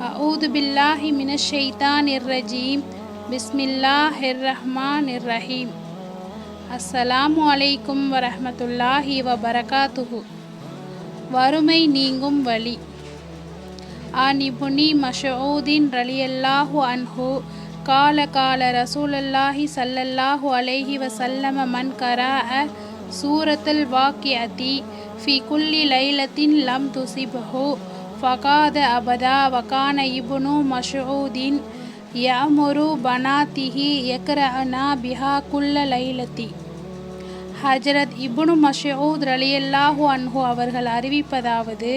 அவுது பில்லாஹி மினஷெய்தான் இர்ரஜீம் பிஸ்மில்லாஹ் இர்ரஹ்மான் இர்ரஹீம் அஸ்ஸலாமு அலைக்கும் வரஹமத்துல்லாஹி வ பரகாத்துஹு வறுமை நீங்கும் வழி. ஆன் இபுனி மஷூதீன் ரலியல்லாஹு அன்ஹு கால கால ரசூலல்லாஹி சல்லல்லாஹு அலைஹி வசல்லம மன் கராஅ சூரத்துல் வாக்கியதி ஃபி குல்லி லைலத்தின் லம் துசிபஹு فقاد أبدا وكان ابن مسعود يأمر بناته يقرأنا بها كل ليلة ஹஜரத் இப்னு மஷூத் ரலியல்லாஹு அன்ஹு அவர்கள் அறிவிப்பதாவது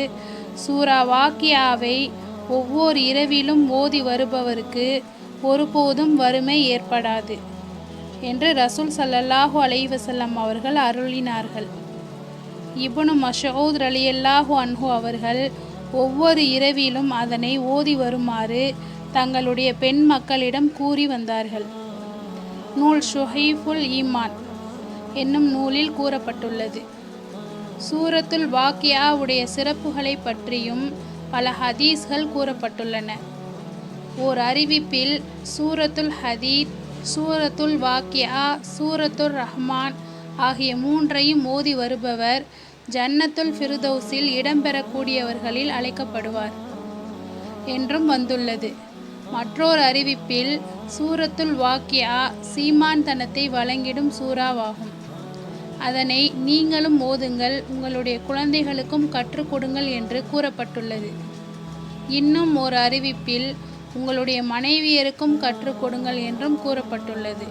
சூரா வாக்கியாவை ஒவ்வொரு இரவிலும் ஓதி வருபவருக்கு ஒருபோதும் வறுமை ஏற்படாது என்று ரசூல் ஸல்லல்லாஹு அலைஹி வஸல்லம் அவர்கள் அருளினார்கள் இப்னு மஷூத் ரலியல்லாஹு அன்ஹு அவர்கள் ஒவ்வொரு இரவிலும் அதனை ஓதி வருமாறு தங்களுடைய பெண் மக்களிடம் கூறி வந்தார்கள். நூல் ஷுஹைஃபுல் ஈமான் என்னும் நூலில் கூறப்பட்டுள்ளது. சூரத்துல் வாக்கியா உடைய சிறப்புகளை பற்றியும் பல ஹதீஸ்கள் கூறப்பட்டுள்ளன. ஓர் அறிவிப்பில் சூரத்துல் ஹதீத் சூரத்துல் வாக்கியா சூரத்துல் ரஹ்மான் ஆகிய மூன்றையும் ஓதி வருபவர் ஜன்னத்துல் ஃபிருதௌஸில் இடம்பெறக்கூடியவர்களில் அழைக்கப்படுவார் என்றும் வந்துள்ளது. மற்றொரு அறிவிப்பில் சூரத்துல் வாக்கியா சீமான் தனத்தை வழங்கிடும் சூறாவாகும். அதனை நீங்களும் ஓதுங்கள் உங்களுடைய குழந்தைகளுக்கும் கற்றுக் கொடுங்கள் என்று கூறப்பட்டுள்ளது. இன்னும் ஒரு அறிவிப்பில் உங்களுடைய மனைவியருக்கும் கற்றுக் கொடுங்கள் என்றும் கூறப்பட்டுள்ளது.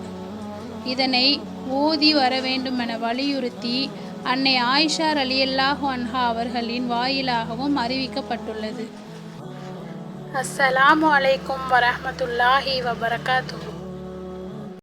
இதனை ஓதி வர வேண்டுமென வலியுறுத்தி அன்னை ஆயிஷா அலியல்லாஹ் அன்ஹா அவர்களின் வாயிலாகவும் அறிவிக்கப்பட்டுள்ளது. அஸ்ஸலாமு அலைக்கும் வரஹ்மத்துல்லாஹி வபரகாத்து